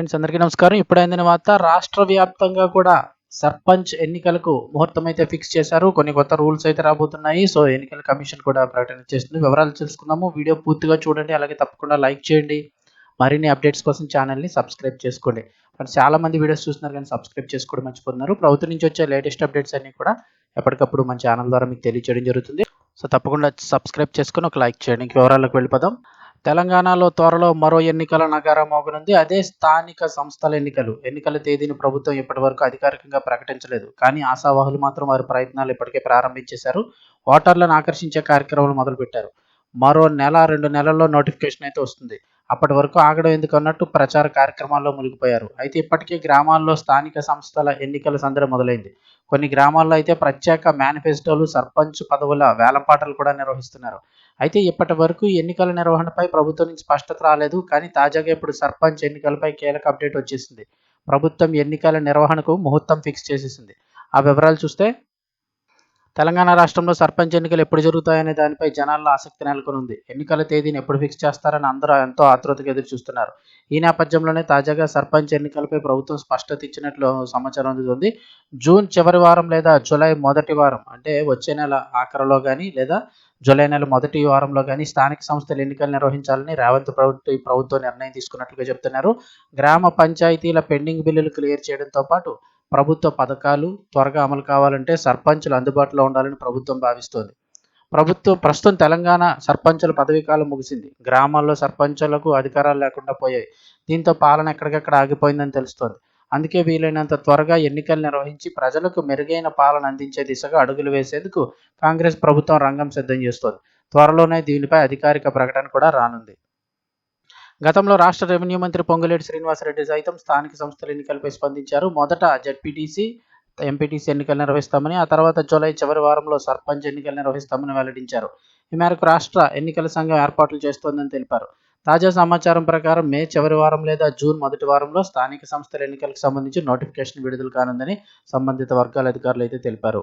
Friends అందరికీ నమస్కారం. ఇప్పుడు వార్త రాష్ట్ర వ్యాప్తంగా కూడా సర్పంచ్ ఎన్నికలకు ముహూర్తం అయితే ఫిక్స్ చేశారు. కొన్ని కొత్త రూల్స్ అయితే రాబోతున్నాయి. సో ఎన్నికల కమిషన్ కూడా ప్రకటన చేస్తుంది. వివరాలు తెలుసుకుందాము. వీడియో పూర్తిగా చూడండి. అలాగే తప్పకుండా లైక్ చేయండి. మరిన్ని అప్డేట్స్ కోసం ఛానల్ని సబ్స్క్రైబ్ చేసుకోండి. ఫ్రెండ్స్ చాలా మంది వీడియోస్ చూస్తున్నారు కానీ సబ్స్క్రైబ్ చేసుకోవడం మర్చిపోతున్నారు. ప్రభుత్వం నుంచి వచ్చే లేటెస్ట్ అప్డేట్స్ అన్ని కూడా ఎప్పటికప్పుడు మన ఛానల్ ద్వారా మీకు తెలియజేయడం జరుగుతుంది. సో తప్పకుండా సబ్స్క్రైబ్ చేసుకుని ఒక లైక్ చేయండి. ఇంక వివరాలకు వెళ్ళిపోదాం. తెలంగాణలో త్వరలో మరో ఎన్నికల నగారా మోగనుంది. అదే స్థానిక సంస్థల ఎన్నికలు. ఎన్నికల తేదీని ప్రభుత్వం ఇప్పటి వరకు అధికారికంగా ప్రకటించలేదు. కానీ ఆశావాహులు మాత్రం వారి ప్రయత్నాలు ఇప్పటికే ప్రారంభించేశారు. ఓటర్లను ఆకర్షించే కార్యక్రమాలు మొదలుపెట్టారు. మరో నెల రెండు నెలల్లో నోటిఫికేషన్ అయితే వస్తుంది. అప్పటి వరకు ఆగడం ఎందుకు అన్నట్టు ప్రచార కార్యక్రమాల్లో మునిగిపోయారు. అయితే ఇప్పటికే గ్రామాల్లో స్థానిక సంస్థల ఎన్నికల సందడి మొదలైంది. కొన్ని గ్రామాల్లో అయితే ప్రత్యేక మేనిఫెస్టోలు సర్పంచ్ పదవుల వేలంపాటలు కూడా నిర్వహిస్తున్నారు. అయితే ఇప్పటి వరకు ఎన్నికల నిర్వహణపై ప్రభుత్వం నుంచి స్పష్టత రాలేదు. కానీ తాజాగా ఇప్పుడు సర్పంచ్ ఎన్నికలపై కీలక అప్డేట్ వచ్చేసింది. ప్రభుత్వం ఎన్నికల నిర్వహణకు ముహూర్తం ఫిక్స్ చేసేసింది. ఆ వివరాలు చూస్తే తెలంగాణ రాష్ట్రంలో సర్పంచ్ ఎన్నికలు ఎప్పుడు జరుగుతాయనే దానిపై జనాల్లో ఆసక్తి నెలకొని ఉంది ఎన్నికల తేదీని ఎప్పుడు ఫిక్స్ చేస్తారని అందరూ ఎంతో ఆతృతగా ఎదురు చూస్తున్నారు. ఈ నేపథ్యంలోనే తాజాగా సర్పంచ్ ఎన్నికలపై ప్రభుత్వం స్పష్టత ఇచ్చినట్లు సమాచారం అందుతుంది. జూన్ చివరి వారం లేదా జూలై మొదటి వారం అంటే వచ్చే నెల ఆఖరిలో కానీ లేదా జూలై నెల మొదటి వారంలో కానీ స్థానిక సంస్థల ఎన్నికలు నిర్వహించాలని రేవంత్ ప్రభుత్వ ప్రభుత్వం నిర్ణయం తీసుకున్నట్లుగా చెప్తున్నారు. గ్రామ పంచాయతీల పెండింగ్ బిల్లులు క్లియర్ చేయడంతో పాటు ప్రభుత్వ పథకాలు త్వరగా అమలు కావాలంటే సర్పంచులు అందుబాటులో ఉండాలని ప్రభుత్వం భావిస్తోంది. ప్రభుత్వం ప్రస్తుతం తెలంగాణ సర్పంచుల పదవీ కాలం ముగిసింది. గ్రామాల్లో సర్పంచులకు అధికారాలు లేకుండా పోయాయి. దీంతో పాలన ఎక్కడికక్కడ ఆగిపోయిందని తెలుస్తోంది. అందుకే వీలైనంత త్వరగా ఎన్నికలు నిర్వహించి ప్రజలకు మెరుగైన పాలన అందించే దిశగా అడుగులు వేసేందుకు కాంగ్రెస్ ప్రభుత్వం రంగం సిద్ధం చేస్తోంది. త్వరలోనే దీనిపై అధికారిక ప్రకటన కూడా రానుంది. గతంలో రాష్ట్ర రెవెన్యూ మంత్రి పొంగులేటి శ్రీనివాసరెడ్డి సైతం స్థానిక సంస్థల ఎన్నికలపై స్పందించారు. మొదట జడ్పీటీసీ ఎంపీటీసీ ఎన్నికలు నిర్వహిస్తామని ఆ తర్వాత జూలై చివరి వారంలో సర్పంచ్ ఎన్నికలు నిర్వహిస్తామని వెల్లడించారు. ఈ మేరకు రాష్ట్ర ఎన్నికల సంఘం ఏర్పాట్లు చేస్తోందని తెలిపారు. తాజా సమాచారం ప్రకారం మే చివరి వారం లేదా జూన్ మొదటి వారంలో స్థానిక సంస్థల ఎన్నికలకు సంబంధించి నోటిఫికేషన్ విడుదల కానుందని సంబంధిత వర్గాల అధికారులు అయితే తెలిపారు.